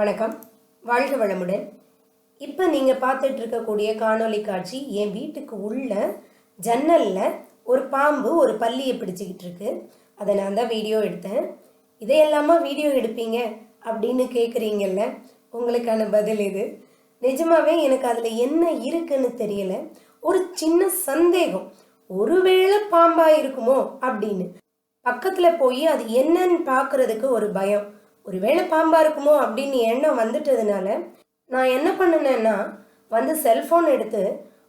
வணக்கம். வாழ்க வளமுடன். இப்போ நீங்கள் பார்த்துட்டு இருக்கக்கூடிய காணொலி காட்சி என் வீட்டுக்கு உள்ள ஜன்னலில் ஒரு பாம்பு ஒரு பல்லியை பிடிச்சிக்கிட்டு இருக்கு அதை நான் தான் வீடியோ எடுத்தேன். இதையெல்லாமா வீடியோ எடுப்பீங்க அப்படின்னு கேட்குறீங்கல்ல உங்களுக்கான பதில் இது. நிஜமாவே எனக்கு அதில் என்ன இருக்குன்னு தெரியல. ஒரு சின்ன சந்தேகம். ஒருவேளை பாம்பாக இருக்குமோ அப்படின்னு. பக்கத்தில் போய் அது என்னன்னு பார்க்கறதுக்கு ஒரு பயம். ஒருவேளை பாம்பாக இருக்குமோ அப்படின்னு எண்ணம் வந்துட்டதுனால நான் என்ன பண்ணினேன்னா வந்து செல்ஃபோன் எடுத்து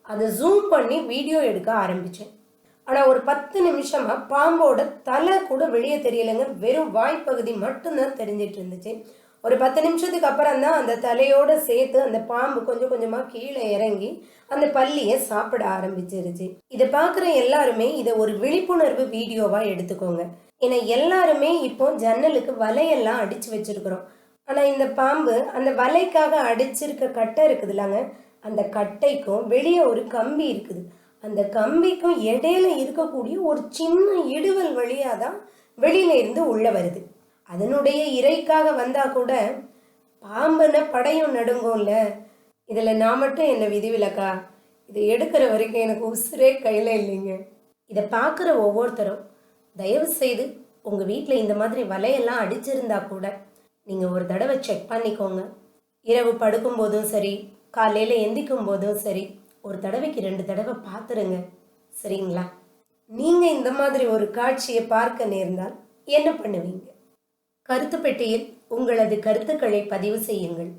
அதை ஜூம் பண்ணி வீடியோ எடுக்க ஆரம்பித்தேன் ஆனால் ஒரு பத்து நிமிஷமாக பாம்போட தலை கூட வெளியே தெரியலைங்க. வெறும் வாய்ப்பகுதி மட்டும்தான் தெரிஞ்சிட்டு இருந்துச்சு. ஒரு பத்து நிமிஷத்துக்கு அப்புறம் தான் அந்த தலையோடு சேர்த்து அந்த பாம்பு கொஞ்சம் கொஞ்சமாக கீழே இறங்கி அந்த பல்லியை சாப்பிட ஆரம்பிச்சிருச்சு. இதை பார்க்குற எல்லாருமே இதை ஒரு விழிப்புணர்வு வீடியோவாக எடுத்துக்கோங்க. ஏன்னா எல்லாருமே இப்போ ஜன்னலுக்கு வலையெல்லாம் அடித்து வச்சிருக்கிறோம். ஆனால் இந்த பாம்பு அந்த வலைக்காக அடிச்சிருக்க கட்டை இருக்குதுல்லாங்க. அந்த கட்டைக்கும் வெளியே ஒரு கம்பி இருக்குது. அந்த கம்பிக்கும் இடையில இருக்கக்கூடிய ஒரு சின்ன இடுவல் வழியாக தான் வெளியில இருந்து வருது. அதனுடைய இறைக்காக வந்தா கூட பாம்புன படையும் நடுங்கும்ல. இதில் நான் மட்டும் என்ன விதிவிலக்கா? இதை எடுக்கிற வரைக்கும் எனக்கு உசுரே கையில் இல்லைங்க. இதை பார்க்குற ஒவ்வொருத்தரும் தயவு செய்து உங்கள் வீட்டில் இந்த மாதிரி வலையெல்லாம் அடிச்சிருந்தா கூட நீங்கள் ஒரு தடவை செக் பண்ணிக்கோங்க. இரவு படுக்கும்போதும் சரி காலையில் எந்திக்கும் போதும் சரி ஒரு தடவைக்கு ரெண்டு தடவை பார்த்துருங்க. சரிங்களா? நீங்கள் இந்த மாதிரி ஒரு காட்சியை பார்க்க நேர்ந்தால் என்ன பண்ணுவீங்க? கருத்து பெட்டியில் உங்களது கருத்துக்களை பதிவு செய்யுங்கள்.